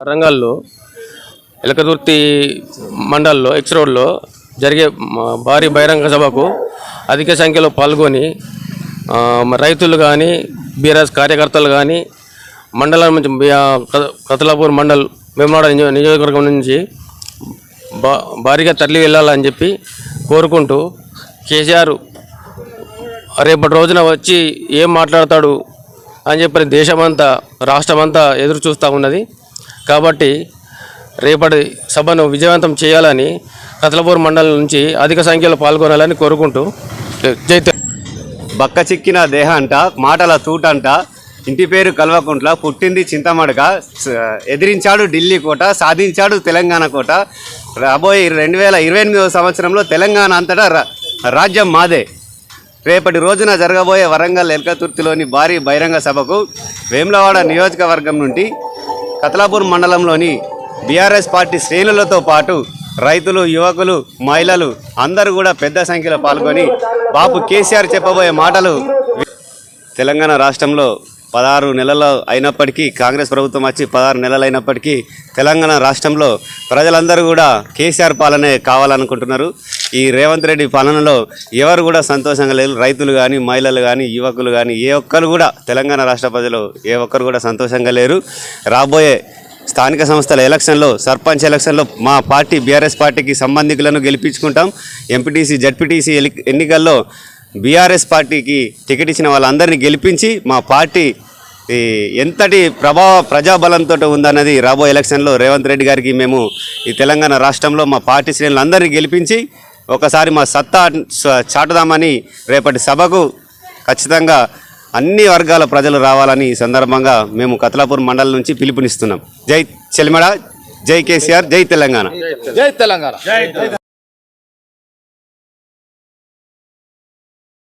వరంగల్లో ఎలకదుర్తి మండల్లో ఎక్స్ రోడ్లో జరిగే భారీ బహిరంగ సభకు అధిక సంఖ్యలో పాల్గొని రైతులు కానీ బీఆర్ఎస్ కార్యకర్తలు కానీ మండలం నుంచి కతలాపూర్ మండల్ మేమనాడ నియోజకవర్గం నుంచి భారీగా తరలి వెళ్ళాలని చెప్పి కోరుకుంటూ కేసీఆర్ రేపటి రోజున వచ్చి ఏం మాట్లాడతాడు అని చెప్పి దేశమంతా రాష్ట్రమంతా ఎదురు చూస్తూ ఉన్నది. కాబట్టి రేపటి సభను విజయవంతం చేయాలని కతలపూర్ మండలం నుంచి అధిక సంఖ్యలో పాల్గొనాలని కోరుకుంటూ జై బక్క చిక్కిన దేహ అంట మాటల తూట అంట ఇంటి పేరు కల్వకుంట్ల పుట్టింది చింతమడక ఎదిరించాడు ఢిల్లీ కోట సాధించాడు తెలంగాణ కోట. రాబోయే రెండు వేల ఇరవై ఎనిమిదవ సంవత్సరంలో తెలంగాణ అంతటా రా- రాజ్యం మాదే. రేపటి రోజున జరగబోయే వరంగల్ ఎల్కతుర్తిలోని భారీ బహిరంగ సభకు వేములవాడ నియోజకవర్గం నుండి కతలాపూర్ మండలంలోని బీఆర్ఎస్ పార్టీ శ్రేణులతో పాటు రైతులు యువకులు మహిళలు అందరూ కూడా పెద్ద సంఖ్యలో పాల్గొని బాపు కేసీఆర్ చెప్పబోయే మాటలు తెలంగాణ రాష్ట్రంలో పదహారు నెలలు అయినప్పటికీ కాంగ్రెస్ ప్రభుత్వం వచ్చి పదహారు నెలలు అయినప్పటికీ తెలంగాణ రాష్ట్రంలో ప్రజలందరూ కూడా కేసీఆర్ పాలనే కావాలనుకుంటున్నారు. ఈ రేవంత్ రెడ్డి పాలనలో ఎవరు కూడా సంతోషంగా లేరు. రైతులు కానీ మహిళలు కానీ యువకులు కానీ ఏ ఒక్కరు కూడా తెలంగాణ రాష్ట్ర ప్రజలు ఏ ఒక్కరు కూడా సంతోషంగా లేరు. రాబోయే స్థానిక సంస్థల ఎలక్షన్లో సర్పంచ్ ఎలక్షన్లో మా పార్టీ బీఆర్ఎస్ పార్టీకి సంబంధికులను గెలిపించుకుంటాం. ఎంపీటీసీ జడ్పీటీసీ ఎన్నికల్లో బీఆర్ఎస్ పార్టీకి టికెట్ ఇచ్చిన వాళ్ళందరినీ గెలిపించి మా పార్టీ ఈ ఎంతటి ప్రభావ ప్రజాబలంతో ఉందన్నది రాబోయే ఎలక్షన్లో రేవంత్ రెడ్డి గారికి మేము ఈ తెలంగాణ రాష్ట్రంలో మా పార్టీ శ్రేణులందరినీ గెలిపించి ఒకసారి మా సత్తా చాటుదామని రేపటి సభకు ఖచ్చితంగా అన్ని వర్గాల ప్రజలు రావాలని ఈ సందర్భంగా మేము కతలాపూర్ మండలం నుంచి పిలుపునిస్తున్నాం. జై చెలిమడ జై కేసీఆర్ జై తెలంగాణ. జై తెలంగాణ.